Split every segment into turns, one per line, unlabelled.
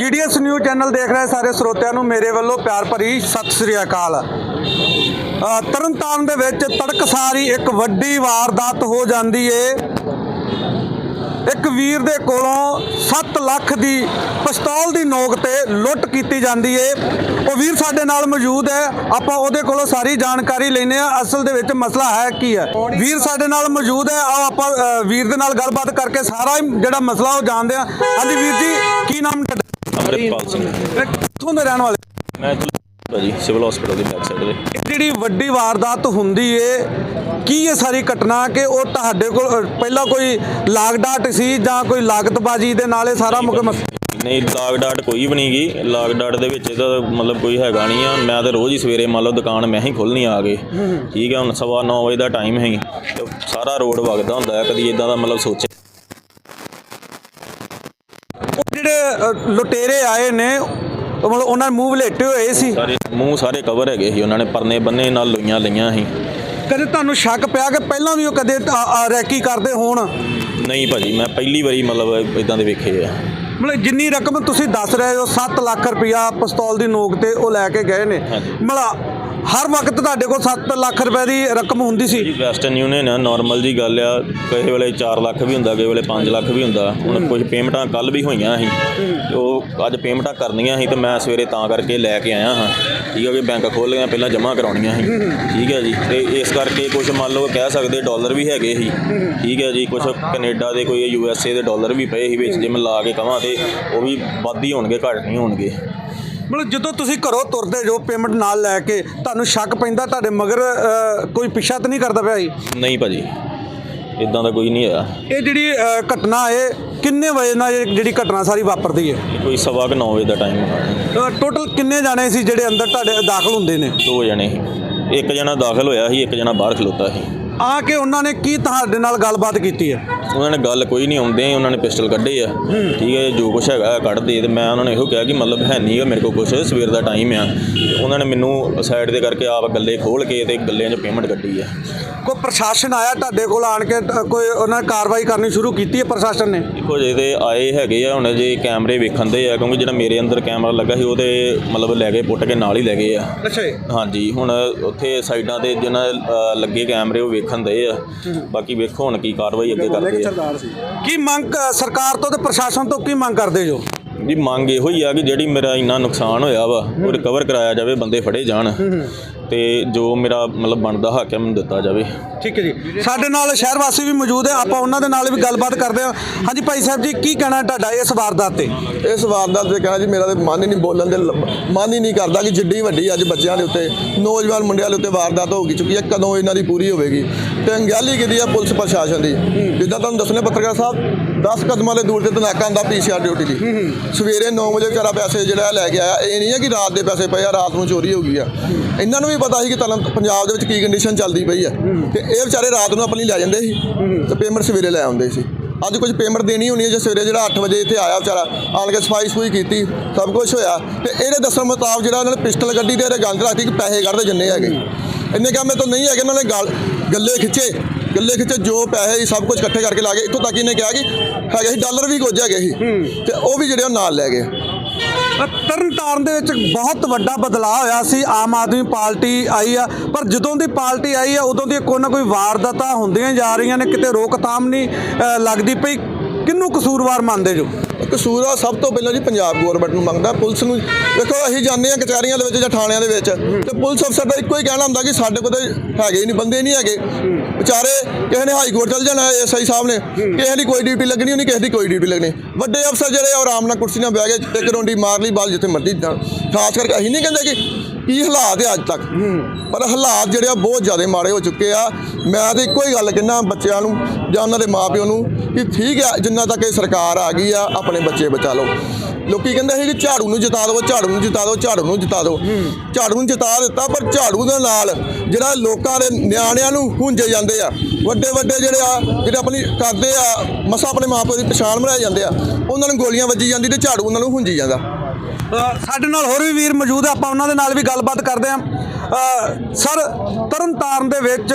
GDS news channel ਦੇਖ ਰਹੇ ਸਾਰੇ ਸਰੋਤਿਆਂ ਨੂੰ ਮੇਰੇ ਵੱਲੋਂ ਪਿਆਰ ਭਰੀ ਸਤਿ ਸ੍ਰੀ ਅਕਾਲ। ਅ, ਤਰਨਤਾਰਨ ਦੇ ਵਿੱਚ ਤੜਕਸਾਰੀ ਇੱਕ ਵੱਡੀ ਵਾਰਦਾਤ ਹੋ ਜਾਂਦੀ ਏ। ਇੱਕ ਵੀਰ ਦੇ ਕੋਲੋਂ 7 ਲੱਖ ਦੀ ਪਿਸਤੌਲ ਦੀ ਨੋਕ ਤੇ ਲੁੱਟ ਕੀਤੀ ਜਾਂਦੀ ਏ। ਉਹ ਵੀਰ ਸਾਡੇ ਨਾਲ ਮੌਜੂਦ ਹੈ। ਆਪਾਂ ਉਹਦੇ ਕੋਲੋਂ ਸਾਰੀ ਜਾਣਕਾਰੀ ਲੈਨੇ ਆ ਅਸਲ ਦੇ ਵਿੱਚ ਮਸਲਾ ਹੈ ਕੀ ਹੈ? ਵੀਰ ਸਾਡੇ ਨਾਲ ਮੌਜੂਦ ਹੈ। ਆਓ ਆਪਾਂ ਵੀਰ ਦੇ ਨਾਲ ਗੱਲਬਾਤ ਕਰਕੇ ਸਾਰਾ ਜਿਹੜਾ ਮਸਲਾ ਉਹ ਜਾਣਦੇ ਆ ਹਾਂਜੀ ਵੀਰ ਜੀ ਕੀ ਨਾਮ ਤੁਹਾਡਾ?
ਅਮਰਿਤਪਾਲ ਸਿੰਘ
ਕਿੱਥੋਂ ਦੇ ਰਹਿਣ ਵਾਲੇ?
ਮੈਂ ਭਾਜੀ ਸਿਵਲ ਹਸਪੀਟਲ ਦੀ ਬੈਕ ਸਾਈਡ ਦੇ।
ਇਹ ਜਿਹੜੀ ਵੱਡੀ ਵਾਰਦਾਤ ਹੁੰਦੀ ਏ ਕੀ ਇਹ ਸਾਰੀ ਘਟਨਾ ਕਿ ਉਹ ਤੁਹਾਡੇ ਕੋਲ ਪਹਿਲਾਂ ਕੋਈ ਲਾਗਡਾਟ ਸੀ ਜਾਂ ਕੋਈ ਲਾਗਤਬਾਜੀ ਦੇ ਨਾਲ ਇਹ ਸਾਰਾ ਮੁੱਖ ਮਸ-
ਨਹੀਂ ਲਾਗ ਡਾਟ ਕੋਈ ਵੀ ਨਹੀਂ ਗਈ ਲਾਗ ਡਾਟ ਦੇ ਵਿੱਚ ਇਹਦਾ ਮਤਲਬ ਕੋਈ ਹੈਗਾ ਨਹੀਂ ਆ। ਮੈਂ ਤਾਂ ਰੋਜ਼ ਹੀ ਸਵੇਰੇ ਮੰਨ ਲਓ ਦੁਕਾਨ ਮੈਂ ਹੀ ਖੋਲਣੀ ਆ ਗਏ ਠੀਕ ਹੈ ਹੁਣ ਸਵਾ 9 ਵਜੇ ਦਾ ਟਾਈਮ ਹੈ ਤੇ ਸਾਰਾ ਰੋਡ ਵਗਦਾ ਹੁੰਦਾ ਹੈ ਕਦੀ ਇਦਾਂ ਦਾ ਮਤਲਬ ਸੋਚੇ
ਜਿਹੜੇ ਲੁਟੇਰੇ ਆਏ ਨੇ ਉਹ ਮਤਲਬ ਉਹਨਾਂ ਮੂੰਹ ਵਲੇਟੇ ਹੋਏ ਸੀ?
ਸਾਰੇ ਮੂੰਹ ਸਾਰੇ ਕਵਰ ਹੈਗੇ ਸੀ ਉਹਨਾਂ ਨੇ ਪਰਨੇ ਬੰਨੇ ਨਾਲ ਲੋਈਆਂ ਲਈਆਂ ਸੀ।
ਕਦੇ ਤੁਹਾਨੂੰ ਸ਼ੱਕ ਪਿਆ ਕਿ ਪਹਿਲਾਂ ਵੀ ਉਹ ਕਦੇ ਰੈਕੀ ਕਰਦੇ ਹੋਣ?
ਨਹੀਂ ਭਾਜੀ ਮੈਂ ਪਹਿਲੀ ਵਾਰੀ ਮਤਲਬ ਇਦਾਂ ਦੇ ਵੇਖੇ ਆ।
ਮਤਲਬ ਜਿੰਨੀ ਰਕਮ ਤੁਸੀਂ ਦੱਸ ਰਹੇ ਹੋ 7 ਲੱਖ ਰੁਪਇਆ ਪਿਸਤੌਲ ਦੀ ਨੋਕ ਤੇ ਉਹ ਲੈ ਕੇ ਗਏ ਨੇ। ਮਤਲਬ ਹਰ ਵਕਤ ਤੁਹਾਡੇ ਕੋਲ 7 ਲੱਖ ਰੁਪਏ ਦੀ ਰਕਮ ਹੁੰਦੀ ਸੀ।
ਜੀ ਵੈਸਟਰਨ ਯੂਨੀਅਨ ਆ ਨਾਰਮਲ ਜੀ ਗੱਲ ਆ। ਕਿਸੇ ਵੇਲੇ 4 ਲੱਖ ਵੀ ਹੁੰਦਾ ਕਿਸੇ ਵੇਲੇ 5 ਲੱਖ ਵੀ ਹੁੰਦਾ। ਹੁਣ ਕੁਝ ਪੇਮੈਂਟਾਂ ਕੱਲ ਵੀ ਹੋਈਆਂ ਸੀ। ਤੇ ਉਹ ਅੱਜ ਪੇਮੈਂਟਾਂ ਕਰਨੀਆਂ ਸੀ ਤੇ ਮੈਂ ਸਵੇਰੇ ਤਾਂ ਕਰਕੇ ਲੈ ਕੇ ਆਇਆ ਹਾਂ। ਠੀਕ ਹੈ ਕਿ ਬੈਂਕ ਖੋਲ੍ਹ ਲਿਆ ਪਹਿਲਾਂ ਜਮ੍ਹਾਂ ਕਰਾਉਣੀਆਂ ਸੀ। ਠੀਕ ਹੈ ਜੀ। ਤੇ ਇਸ ਕਰਕੇ ਕੁਝ ਮੰਨ ਲਓ ਕਹਿ ਸਕਦੇ ਡਾਲਰ ਵੀ ਹੈਗੇ ਸੀ। ਠੀਕ ਹੈ ਜੀ ਕੁਝ ਕੈਨੇਡਾ ਦੇ ਕੋਈ ਯੂ ਐਸ ਏ ਦੇ ਡਾਲਰ ਵੀ ਪਏ ਸੀ ਵਿੱਚ ਜੇ ਮੈਂ ਲਾ ਕੇ ਕਵਾਂ ਤੇ ਉਹ ਵੀ ਵੱਧ ਹੀ ਹੋਣਗੇ ਘੱਟ ਨਹੀਂ ਹੋਣਗੇ।
ਮਤਲਬ ਜਦੋਂ ਤੁਸੀਂ ਘਰੋਂ ਤੁਰਦੇ ਜੋ ਪੇਮੈਂਟ ਨਾਲ ਲੈ ਕੇ ਤੁਹਾਨੂੰ ਸ਼ੱਕ ਪੈਂਦਾ ਤੁਹਾਡੇ ਮਗਰ ਕੋਈ ਪਿੱਛਾ ਤਾਂ ਨਹੀਂ ਕਰਦਾ ਪਿਆ ਜੀ?
ਨਹੀਂ ਭਾਜੀ। ਇਦਾਂ ਦਾ ਕੋਈ ਨਹੀਂ ਹੋਇਆ।
ਇਹ ਜਿਹੜੀ ਘਟਨਾ ਹੈ ਕਿੰਨੇ ਵਜੇ ਨਾਲ ਇਹ ਜਿਹੜੀ ਘਟਨਾ ਸਾਰੀ ਵਾਪਰਦੀ ਹੈ?
ਇਹ ਕੋਈ ਸਵਾ ਕੁ 9 ਵਜੇ ਦਾ ਟਾਈਮ
ਟੋਟਲ ਕਿੰਨੇ ਜਾਣੇ ਸੀ ਜਿਹੜੇ ਅੰਦਰ ਤੁਹਾਡੇ ਦਾਖਲ ਹੁੰਦੇ ਨੇ?
ਦੋ ਜਣੇ ਸੀ। ਇੱਕ ਜਣਾ ਦਾਖਲ ਹੋਇਆ ਸੀ ਇੱਕ ਜਣਾ ਬਾਹਰ ਖਲੋਤਾ ਸੀ।
ਆ ਕੇ ਉਹਨਾਂ ਨੇ ਕੀ ਤੁਹਾਡੇ ਨਾਲ ਗੱਲਬਾਤ ਕੀਤੀ ਹੈ?
ਉਹਨਾਂ ਨੇ ਗੱਲ ਕੋਈ ਨਹੀਂ ਆਉਂਦੇ ਉਹਨਾਂ ਨੇ ਪਿਸਟਲ ਕੱਢੇ ਆ। ਠੀਕ ਹੈ ਜੋ ਕੁਛ ਹੈਗਾ ਕੱਢ ਦੇ ਤੇ ਮੈਂ ਉਹਨਾਂ ਨੂੰ ਇਹੋ ਕਿਹਾ ਕਿ ਮਤਲਬ ਹੈ ਨਹੀਂ ਮੇਰੇ ਕੋਲ ਕੁਛ ਸਵੇਰ ਦਾ ਟਾਈਮ ਆ। ਉਹਨਾਂ ਨੇ ਮੈਨੂੰ ਸਾਈਡ ਦੇ ਕਰਕੇ ਆਪ ਗੱਲੇ ਖੋਲ ਕੇ ਤੇ ਗੱਲਿਆਂ 'ਚ ਪੇਮੈਂਟ ਕੱਢੀ ਆ।
ਕੋਈ ਪ੍ਰਸ਼ਾਸਨ ਆਇਆ ਤੁਹਾਡੇ ਕੋਲ ਆਣ ਕੇ ਅ, ਕੋਈ ਉਹਨਾਂ ਨੇ ਕਾਰਵਾਈ ਕਰਨੀ ਸ਼ੁਰੂ ਕੀਤੀ ਹੈ ਪ੍ਰਸ਼ਾਸਨ ਨੇ?
ਦੇਖੋ ਜੇ ਤੇ ਆਏ ਹੈਗੇ ਆ ਹੁਣ ਜੇ ਕੈਮਰੇ ਵੇਖਣ ਦੇ ਆ ਕਿਉਂਕਿ ਜਿਹੜਾ ਮੇਰੇ ਅੰਦਰ ਕੈਮਰਾ ਲੱਗਾ ਸੀ ਉਹ ਤੇ ਮਤਲਬ ਲੈ ਕੇ ਪੁੱਟ ਕੇ ਨਾਲ ਹੀ ਲੈ ਗਏ ਆ।
ਅੱਛਾ ਜੀ।
ਹਾਂਜੀ ਹੁਣ ਉੱਥੇ ਸਾਈਡਾਂ ਤੇ ਜਿਹਨਾਂ ਅ, ਲੱਗੇ ਕੈਮਰੇ ਉਹ ਵੇਖਣ ਦੇ ਆ। ਬਾਕੀ ਵੇਖੋ ਹੁਣ ਕੀ ਕਾਰਵਾਈ ਅੱਗੇ ਕਰਦੇ ਆ।
ਕੀ ਮੰਗ ਸਰਕਾਰ ਤੋਂ ਤੇ ਪ੍ਰਸ਼ਾਸਨ ਤੋਂ ਕੀ ਮੰਗ ਕਰਦੇ ਜੋ?
ਜੀ ਮੰਗ ਇਹੋ ਹੀ ਆ ਕਿ ਜਿਹੜੀ ਮੇਰਾ ਇੰਨਾ ਨੁਕਸਾਨ ਹੋਇਆ ਵਾ ਉਹ ਰਿਕਵਰ ਕਰਾਇਆ ਜਾਵੇ ਬੰਦੇ ਫੜੇ ਜਾਣ। ਤੇ ਜੋ ਮੇਰਾ ਮਤਲਬ ਬਣਦਾ ਹੱਕ ਹੈ ਮੈਨੂੰ ਦਿੱਤਾ ਜਾਵੇ।
ਠੀਕ ਹੈ ਜੀ। ਸਾਡੇ ਨਾਲ ਸ਼ਹਿਰ ਵਾਸੀ ਵੀ ਮੌਜੂਦ ਹੈ ਆਪਾਂ ਉਹਨਾਂ ਦੇ ਨਾਲ ਵੀ ਗੱਲਬਾਤ ਕਰਦੇ ਹਾਂ। ਹਾਂਜੀ ਭਾਈ ਸਾਹਿਬ ਜੀ ਕੀ ਕਹਿਣਾ ਤੁਹਾਡਾ ਇਸ ਵਾਰਦਾਤ ਤੇ?
ਇਸ ਵਾਰਦਾਤ ਤੇ ਕਹਿਣਾ ਜੀ ਮੇਰਾ ਤੇ ਮਨ ਹੀ ਨਹੀਂ ਬੋਲਣ ਦੇ ਮਨ ਹੀ ਨਹੀਂ ਕਰਦਾ ਕਿ ਜਿੱਡੀ ਵੱਡੀ ਅੱਜ ਬੱਚਿਆਂ ਦੇ ਉੱਤੇ ਨੌਜਵਾਨ ਮੁੰਡਿਆਂ ਦੇ ਉੱਤੇ ਵਾਰਦਾਤ ਹੋ ਗਈ ਚੁੱਕੀ ਹੈ ਕਦੋਂ ਇਹਨਾਂ ਦੀ ਪੂਰੀ ਹੋਵੇਗੀ। ਤੇ ਅੰਗਿਆਲੀ ਕਿਹਦੀ ਹੈ ਪੁਲਿਸ ਪ੍ਰਸ਼ਾਸਨ ਦੀ? ਜਿੱਦਾਂ ਤੁਹਾਨੂੰ ਦੱਸਣੇ ਪੱਤਰਕਾਰ ਸਾਹਿਬ 10 ਕਦਮਾਂ ਦੇ ਦੂਰ ਤੇ ਤਨਾਕਾ ਹੁੰਦਾ ਪੀਸੀਆਰ ਡਿਊਟੀ ਦੀ। ਸਵੇਰੇ 9 ਵਜੇ ਵਿਚਾਰਾ ਪੈਸੇ ਜਿਹੜਾ ਲੈ ਕੇ ਆਇਆ ਇਹ ਨਹੀਂ ਹੈ ਕਿ ਰਾਤ ਦੇ ਪੈਸੇ ਪਏ ਆ ਰਾਤ ਨੂੰ ਚੋਰੀ ਹੋ ਗਈ ਆ। ਇਹਨਾਂ ਨੂੰ ਵੀ ਪਤਾ ਸੀ ਕਿ ਤਲਮ ਪੰਜਾਬ ਦੇ ਵਿੱਚ ਕੀ ਕੰਡੀਸ਼ਨ ਚੱਲਦੀ ਪਈ ਆ। ਤੇ ਇਹ ਵਿਚਾਰੇ ਰਾਤ ਨੂੰ ਆਪਣੀ ਲੈ ਜਾਂਦੇ ਸੀ ਤੇ ਪੇਮੈਂਟ ਸਵੇਰੇ ਲੈ ਆਉਂਦੇ ਸੀ। ਅੱਜ ਕੁਝ ਪੇਮੈਂਟ ਦੇਣੀ ਹੋਣੀ ਹੈ ਜੇ ਸਵੇਰੇ ਜਿਹੜਾ 8 ਵਜੇ ਇੱਥੇ ਆਇਆ ਵਿਚਾਰਾ ਆਣ ਕੇ ਸਫ਼ਾਈ ਸਫੂਈ ਕੀਤੀ ਸਭ ਕੁਝ ਹੋਇਆ। ਤੇ ਇਹਦੇ ਦੱਸਣ ਮੁਤਾਬਕ ਜਿਹੜਾ ਉਹਨਾਂ ਨੇ ਪਿਸਟਲ ਕੱਢੀ ਤੇ ਇਹਦੇ ਗੰਦ ਰੱਖੀ ਕਿ ਪੈਸੇ ਕੱਢਦੇ ਜਿੰਨੇ ਹੈਗੇ। ਇੰਨੇ ਕੰਮ ਤੋਂ ਨਹੀਂ ਹੈਗੇ ਉਹਨਾਂ ਨੇ ਗੱਲ ਗੱਲੇ ਖਿੱਚੇ। ਗੱਲੇ ਖਿੱਚੇ ਜੋ ਪੈਸੇ ਸੀ ਸਭ ਕੁਝ ਇਕੱਠੇ ਕਰਕੇ ਲਾ ਗਏ ਇੱਥੋਂ ਤੱਕ ਇਹਨੇ ਕਿਹਾ ਕਿ ਹੈਗੇ ਸੀ ਡਾਲਰ ਵੀ ਕੁਝ ਹੈਗੇ ਸੀ। ਤੇ ਉਹ ਵੀ ਜਿਹੜੇ ਉਹ ਨਾਲ ਲੈ ਗਏ।
ਅ, ਤਰਨਤਾਰਨ ਦੇ ਵਿੱਚ ਬਹੁਤ ਵੱਡਾ ਬਦਲਾਅ ਹੋਇਆ ਸੀ ਆਮ ਆਦਮੀ ਪਾਰਟੀ ਆਈ ਆ ਪਰ ਜਦੋਂ ਦੀ ਪਾਰਟੀ ਆਈ ਆ ਉਦੋਂ ਦੀ ਕੋਈ ਨਾ ਕੋਈ ਵਾਰਦਾਤਾਂ ਹੁੰਦੀਆਂ ਜਾ ਰਹੀਆਂ ਨੇ ਕਿਤੇ ਰੋਕਥਾਮ ਨਹੀਂ ਲੱਗਦੀ ਪਈ। ਕਿਹਨੂੰ ਕਸੂਰਵਾਰ ਮੰਨਦੇ ਜੋ?
ਕਸੂਰ ਆ, ਸਭ ਤੋਂ ਪਹਿਲਾਂ ਜੀ ਪੰਜਾਬ ਗਵਰਨਮੈਂਟ ਨੂੰ ਮੰਗਦਾ, ਪੁਲਿਸ ਨੂੰ। ਦੇਖੋ, ਅਸੀਂ ਜਾਂਦੇ ਆ ਕਚਹਿਰੀਆਂ ਦੇ ਵਿੱਚ ਜਾਂ ਥਾਣਿਆਂ ਦੇ ਵਿੱਚ ਤੇ ਪੁਲਿਸ ਅਫਸਰ ਦਾ ਇੱਕੋ ਹੀ ਕਹਿਣਾ ਹੁੰਦਾ ਕਿ ਸਾਡੇ ਕੋਲ ਤਾਂ ਹੈਗੇ ਨਹੀਂ, ਬੰਦੇ ਨਹੀਂ ਹੈਗੇ। ਵਿਚਾਰੇ ਕਿਸੇ ਨੇ ਹਾਈ ਕੋਰਟ ਚਲ ਜਾਣਾ ਐਸਆਈ ਸਾਹਿਬ ਨੇ। ਕਿਸੇ ਦੀ ਕੋਈ ਡਿਊਟੀ ਲੱਗਣੀ ਨਹੀਂ ਕਿਸੇ ਦੀ ਕੋਈ ਡਿਊਟੀ ਲੱਗਣੀ। ਵੱਡੇ ਅਫਸਰ ਜਿਹੜੇ ਆਰਾਮ ਨਾਲ ਕੁਰਸੀ ਨਾਲ ਬਹਿ ਕੇ ਇੱਕ ਰੌਂਡੀ ਮਾਰ ਲਈ ਬਾਲ ਜਿੱਥੇ ਮਰਜ਼ੀ ਜਾਣ। ਖਾਸ ਕਰਕੇ ਅਸੀਂ ਨਹੀਂ ਕਹਿੰਦੇ ਕਿ ਕੀ ਹਾਲਾਤ ਹੈ ਅੱਜ ਤੱਕ। ਪਰ ਹਾਲਾਤ ਜਿਹੜੇ ਆ, ਬਹੁਤ ਜ਼ਿਆਦਾ ਮਾੜੇ ਹੋ ਚੁੱਕੇ ਆ। ਮੈਂ ਤਾਂ ਇੱਕੋ ਹੀ ਗੱਲ ਕਹਿੰਦਾ ਬੱਚਿਆਂ ਨੂੰ ਜਾਂ ਉਹਨਾਂ ਦੇ ਮਾਪਿਓ ਨੂੰ ਕਿ ਠੀਕ ਆ ਜਿੰਨਾ ਤੱਕ ਇਹ ਸਰਕਾਰ ਆ ਗਈ ਆ ਆਪਣੇ ਬੱਚੇ ਬਚਾ ਲਓ। ਲੋਕੀ ਕਹਿੰਦੇ ਸੀ ਕਿ ਝਾੜੂ ਨੂੰ ਜਿਤਾ ਦਿਓ ਝਾੜੂ ਨੂੰ ਜਿਤਾ ਦਿਓ ਝਾੜੂ ਨੂੰ ਜਿਤਾ ਦਿਓ। ਝਾੜੂ ਨੂੰ ਜਿਤਾ ਦਿੱਤਾ ਪਰ ਝਾੜੂ ਦੇ ਨਾਲ ਜਿਹੜਾ ਲੋਕਾਂ ਦੇ ਨਿਆਣਿਆਂ ਨੂੰ ਹੁੰਜੇ ਜਾਂਦੇ ਆ ਵੱਡੇ ਵੱਡੇ ਜਿਹੜੇ ਆ ਜਿਹੜੇ ਆਪਣੀ ਕਰਦੇ ਆ ਮਸਾ ਆਪਣੇ ਮਾਪਿਓ ਦੀ ਪਛਾਣ ਬਣਾਏ ਜਾਂਦੇ ਆ ਉਹਨਾਂ ਨੂੰ ਗੋਲੀਆਂ ਵੱਜੀ ਜਾਂਦੀ ਤੇ ਝਾੜੂ ਉਹਨਾਂ ਨੂੰ ਹੁੰਜੀ ਜਾਂਦਾ।
ਸਾਡੇ ਨਾਲ ਹੋਰ ਵੀ ਵੀਰ ਮੌਜੂਦ ਆ ਆਪਾਂ ਉਹਨਾਂ ਦੇ ਨਾਲ ਵੀ ਗੱਲਬਾਤ ਕਰਦੇ ਅ, ਸਰ, ਤਰਨਤਾਰਨ ਦੇ ਵਿੱਚ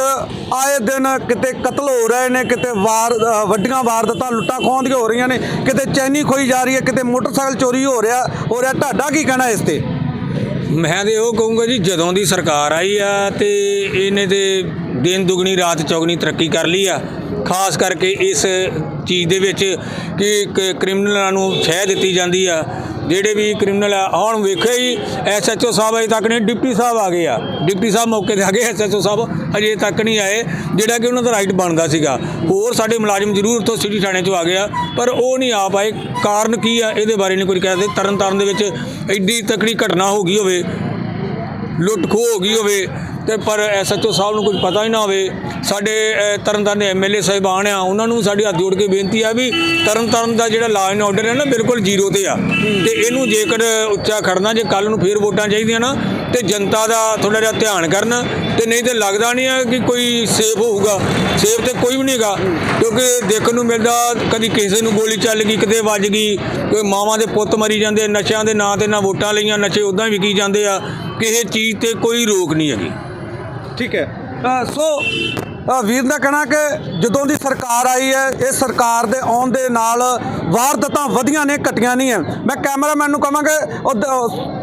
ਆਏ ਦਿਨ ਕਿਤੇ ਕਤਲ ਹੋ ਰਹੇ ਨੇ, ਕਿਤੇ ਵਾਰ ਵੱਡੀਆਂ ਵਾਰਦਾਤਾਂ ਲੁੱਟਾਂ ਖੋਹਾਂ ਦੀਆਂ ਹੋ ਰਹੀਆਂ ਨੇ, ਕਿਤੇ ਚੈਨੀ ਖੋਈ ਜਾ ਰਹੀ ਹੈ, ਕਿਤੇ ਮੋਟਰਸਾਈਕਲ ਚੋਰੀ ਹੋ ਰਿਹਾ ਹੋ ਰਿਹਾ। ਤੁਹਾਡਾ ਕੀ ਕਹਿਣਾ ਇਸ ਤੇ?
ਮੈਂ ਤੇ ਉਹ ਕਹੂੰਗਾ ਜੀ, ਜਦੋਂ ਦੀ ਸਰਕਾਰ ਆਈ ਆ ਤੇ ਇਹਨੇ ਤੇ ਦਿਨ ਦੁਗਣੀ, ਰਾਤ ਚੌਗਣੀ ਤਰੱਕੀ ਕਰ ਲਈ ਆ। ਖਾਸ ਕਰਕੇ ਇਸ ਚੀਜ਼ ਦੇ ਵਿੱਚ ਕਿ ਕ- ਕ੍ਰਿਮੀਨਲਾਂ ਨੂੰ ਛਹਿ ਦਿੱਤੀ ਜਾਂਦੀ ਆ। ਜਿਹੜੇ ਵੀ ਕ੍ਰਿਮੀਨਲ ਆ ਹੁਣ ਵੇਖਿਆ ਹੀ ਐਸਐਚਓ ਸਾਹਿਬ ਅਜੇ ਤੱਕ ਨਹੀਂ, ਡਿਪਟੀ ਸਾਹਿਬ ਆ ਗਏ ਆ। ਡਿਪਟੀ ਸਾਹਿਬ ਮੌਕੇ ਤੇ ਆ ਗਏ ਐਸਐਚਓ ਸਾਹਿਬ ਅਜੇ ਤੱਕ ਨਹੀਂ ਆਏ, ਜਿਹੜਾ ਕਿ ਉਹਨਾਂ ਦਾ ਰਾਈਟ ਬਣਦਾ ਸੀਗਾ। ਹੋਰ ਸਾਡੇ ਮੁਲਾਜ਼ਮ ਜ਼ਰੂਰ ਉੱਥੋਂ ਸਿਟੀ ਥਾਣੇ ਚੋਂ ਆ ਗਏ ਆ, ਪਰ ਉਹ ਨਹੀਂ ਆ ਪਾਏ। ਕਾਰਨ ਕੀ ਆ, ਇਹਦੇ ਬਾਰੇ ਨਹੀਂ ਕੋਈ ਕਹਿ ਸਕਦੇ। ਤਰਨ ਤਾਰਨ ਦੇ ਵਿੱਚ ਐਡੀ ਤਕੜੀ ਘਟਨਾ ਹੋ ਗਈ ਹੋਵੇ, ਲੁੱਟ ਖੋਹ ਹੋ ਗਈ ਹੋਵੇ ਤੇ ਪਰ ਐਸਐਚਓ ਸਾਹਿਬ ਨੂੰ ਕੁਝ ਪਤਾ ਹੀ ਨਾ ਹੋਵੇ ਸਾਡੇ ਅ, ਤਰਨਤਾਰਨ ਦੇ ਐਮਐਲਏ ਸਾਹਿਬਾਨ ਆ ਉਹਨਾਂ ਨੂੰ ਸਾਡੀ ਹੱਥ ਜੋੜ ਕੇ ਬੇਨਤੀ ਆ ਵੀ ਤਰਨਤਾਰਨ ਦਾ ਜਿਹੜਾ ਲਾਅ ਐਂਡ ਆਰਡਰ ਹੈ ਨਾ ਬਿਲਕੁਲ ਜ਼ੀਰੋ ਤੇ ਆ। ਤੇ ਇਹਨੂੰ ਜੇਕਰ ਉੱਚਾ ਖੜਨਾ ਜੇ ਕੱਲ ਨੂੰ ਫੇਰ ਵੋਟਾਂ ਚਾਹੀਦੀਆਂ ਨਾ ਤੇ ਜਨਤਾ ਦਾ ਥੋੜਾ ਜਿਹਾ ਧਿਆਨ ਕਰਨ ਤੇ ਨਹੀਂ ਤੇ ਲੱਗਦਾ ਨਹੀਂ ਆ ਕਿ ਕੋਈ ਸੇਫ ਹੋਊਗਾ। ਸੇਫ ਤੇ ਕੋਈ ਵੀ ਨਹੀਂਗਾ ਕਿਉਂਕਿ ਦੇਖਣ ਨੂੰ ਮਿਲਦਾ ਕਦੀ ਕਿਸੇ ਨੂੰ ਗੋਲੀ ਚੱਲ ਗਈ ਕਿਤੇ ਵੱਜ ਗਈ ਕੋਈ ਮਾਵਾਂ ਦੇ ਪੁੱਤ ਮਰੀ ਜਾਂਦੇ ਨਸ਼ਿਆਂ ਦੇ ਨਾਂ ਤੇ ਨਾ ਵੋਟਾਂ ਲਈਆਂ ਨਸ਼ੇ ਉਦਾਂ ਵਿਕੀ ਜਾਂਦੇ ਆ ਕਿਸੇ ਚੀਜ਼ ਤੇ ਕੋਈ ਰੋਕ ਨਹੀਂ ਹੈਗੀ।
ਠੀਕ ਹੈ। ਸੋ ਵੀਰ ਦਾ ਕਹਿਣਾ ਕਿ ਜਦੋਂ ਦੀ ਸਰਕਾਰ ਆਈ ਹੈ, ਇਹ ਸਰਕਾਰ ਦੇ ਆਉਣ ਦੇ ਨਾਲ ਵਾਰਦਾਤਾਂ ਵਧੀਆਂ ਨੇ, ਘਟੀਆਂ ਨਹੀਂ ਹੈ। ਮੈਂ ਕੈਮਰਾਮੈਨ ਨੂੰ ਕਹਾਂਗਾ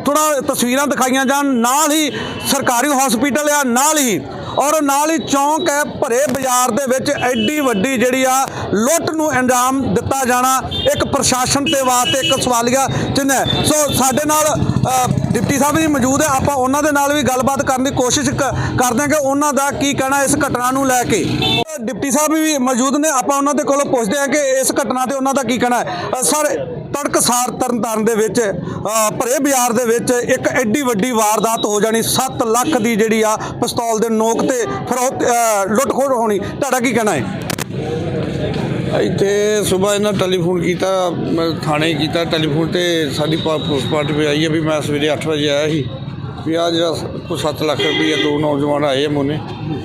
ਥੋੜਾ ਤਸਵੀਰਾਂ ਦਿਖਾਈਆਂ ਜਾਣ, ਨਾਲ ਹੀ ਸਰਕਾਰੀ ਹਸਪੀਟਲ ਆ, ਨਾਲ ਹੀ ਔਰ ਨਾਲ ਹੀ ਚੌਂਕ ਹੈ ਭਰੇ ਬਾਜ਼ਾਰ ਦੇ ਵਿੱਚ, ਐਡੀ ਵੱਡੀ ਜਿਹੜੀ ਆ ਲੁੱਟ ਨੂੰ ਅੰਜਾਮ ਦਿੱਤਾ ਜਾਣਾ, ਇੱਕ ਪ੍ਰਸ਼ਾਸਨ ਤੇ ਵਾਸਤੇ ਇੱਕ ਸਵਾਲੀਆ ਚਿੰਨ੍ਹ। ਹੈ ਸੋ ਸਾਡੇ ਨਾਲ ਡਿਪਟੀ ਸਾਹਿਬ ਜੀ ਮੌਜੂਦ ਹੈ, ਆਪਾਂ ਉਹਨਾਂ ਦੇ ਨਾਲ ਵੀ ਗੱਲਬਾਤ ਕਰਨ ਦੀ ਕੋਸ਼ਿਸ਼ ਕ- ਕਰਦੇ ਹਾਂ ਕਿ ਉਹਨਾਂ ਦਾ ਕੀ ਕਹਿਣਾ ਇਸ ਘਟਨਾ ਨੂੰ ਲੈ ਕੇ। ਡਿਪਟੀ ਸਾਹਿਬ ਵੀ ਮੌਜੂਦ ਨੇ, ਆਪਾਂ ਉਹਨਾਂ ਦੇ ਕੋਲੋਂ ਪੁੱਛਦੇ ਹਾਂ ਕਿ ਇਸ ਘਟਨਾ ਤੇ ਉਹਨਾਂ ਦਾ ਕੀ ਕਹਿਣਾ ਹੈ। ਸਰ ਤੜਕਸਾਰ ਤਰਨਤਾਰਨ ਦੇ ਵਿੱਚ ਭਰੇ ਬਾਜ਼ਾਰ ਦੇ ਵਿੱਚ ਇੱਕ ਐਡੀ ਵੱਡੀ ਵਾਰਦਾਤ ਹੋ ਜਾਣੀ 7 ਲੱਖ ਦੀ ਜਿਹੜੀ ਆ ਪਿਸਤੌਲ ਦੇ ਨੋਕ ਤੇ ਫਰੋਤ ਲੁੱਟ ਖੋਹ ਹੋਣੀ। ਤੁਹਾਡਾ ਕੀ ਕਹਿਣਾ ਹੈ?
ਇੱਥੇ ਸਵੇਰ ਇਹਨਾਂ ਟੈਲੀਫੋਨ ਕੀਤਾ, ਮੈਂ ਥਾਣੇ ਕੀਤਾ, ਟੈਲੀਫੋਨ ਤੇ ਸਾਡੀ ਪਾ- ਪੁਲਿਸ ਪਾਰਟੀ ਵੀ ਆਈ ਹੈ ਵੀ ਮੈਂ ਸਵੇਰੇ 8 ਵਜੇ ਆਇਆ ਸੀ, ਵੀ ਆ ਜਿਹੜਾ ਕੋਈ 7 ਲੱਖ ਰੁਪਈਆ ਦੋ ਨੌਜਵਾਨ ਆਏ ਆ ਮੋਨੇ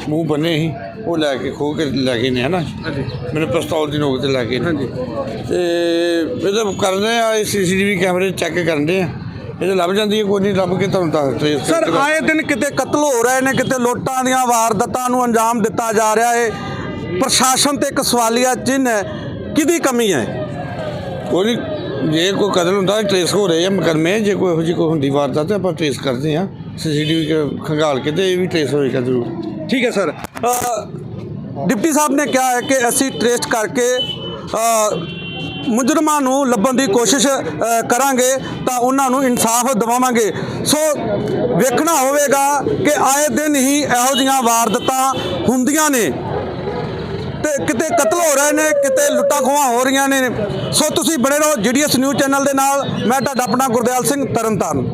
ਮੂੰਹ ਬੰਨੇ ਸੀ। ਉਹ ਲੈ ਕੇ ਖੋ ਕੇ ਲੈ ਗਏ ਨੇ ਹਨਾ? ਮੈਨੂੰ ਪਿਸਤੌਲ ਦੀ ਨੋਕ ਤੇ ਲੈ ਗਏ ਨੇ। ਤੇ ਇਹਦਾ ਕਰਨੇ ਆ ਸੀਸੀਟੀਵੀ ਕੈਮਰੇ ਚੈੱਕ ਕਰਦੇ ਆ। ਇਹਦੇ ਲੱਭ ਜਾਂਦੀ ਹੈ ਕੋਈ ਨਹੀਂ ਲੱਭ ਕੇ ਤੁਹਾਨੂੰ ਦੱਸ trace
ਸਰ ਆਏ ਦਿਨ ਕਿਤੇ ਕਤਲ ਹੋ ਰਹੇ ਨੇ ਕਿਤੇ ਲੁੱਟਾਂ ਦੀਆਂ ਵਾਰਦਾਤਾਂ ਨੂੰ ਅੰਜਾਮ ਦਿੱਤਾ ਜਾ ਰਿਹਾ ਹੈ ਪ੍ਰਸ਼ਾਸਨ ਤੇ ਇੱਕ ਸਵਾਲੀਆ ਚਿੰਨ੍ਹ ਹੈ ਕਿਹਦੀ ਕਮੀ ਹੈ?
ਕੋਈ ਨਹੀਂ, ਜੇ ਕੋਈ ਕਤਲ ਹੁੰਦਾ ਟ੍ਰੇਸ ਹੋ ਰਹੇ ਆ ਮੁਕੱਦਮੇ ਜੇ ਕੋਈ ਇਹੋ ਜਿਹੀ ਕੋਈ ਹੁੰਦੀ ਵਾਰਦਾਤ ਤਾਂ ਆਪਾਂ ਟ੍ਰੇਸ ਕਰਦੇ ਆ। ਸੀਸੀਟੀਵੀ ਖੰਗਾਲ ਕੇ ਤੇ ਇਹ ਵੀ ਟ੍ਰੇਸ ਹੋਏਗਾ ਜ਼ਰੂਰ।
ਠੀਕ ਹੈ ਸਰ। ਡਿਪਟੀ ਸਾਹਿਬ ਨੇ ਕਿਹਾ ਹੈ ਕਿ ਅਸੀਂ ਟ੍ਰੇਸ ਕਰਕੇ ਮੁਜਰਮਾਂ ਨੂੰ ਲੱਭਣ ਦੀ ਕੋਸ਼ਿਸ਼ ਕਰਾਂਗੇ ਤਾਂ ਉਹਨਾਂ ਨੂੰ ਇਨਸਾਫ ਦਿਵਾਵਾਂਗੇ। ਸੋ ਵੇਖਣਾ ਹੋਵੇਗਾ ਕਿ ਆਏ ਦਿਨ ਹੀ ਇਹੋ ਜਿਹੀਆਂ ਵਾਰਦਾਤਾਂ ਹੁੰਦੀਆਂ ਨੇ ਤੇ ਕਿਤੇ ਕਤਲ ਹੋ ਰਹੇ ਨੇ, ਕਿਤੇ ਲੁੱਟਾਂ ਖੋਹਾਂ ਹੋ ਰਹੀਆਂ ਨੇ। ਸੋ ਤੁਸੀਂ ਬਣੇ ਰਹੋ ਜੀਡੀਐਸ ਨਿਊਜ਼ ਚੈਨਲ ਦੇ ਨਾਲ। ਮੈਂ ਤੁਹਾਡਾ ਆਪਣਾ ਗੁਰਦਿਆਲ ਸਿੰਘ ਤਰਨਤਾਰਨ।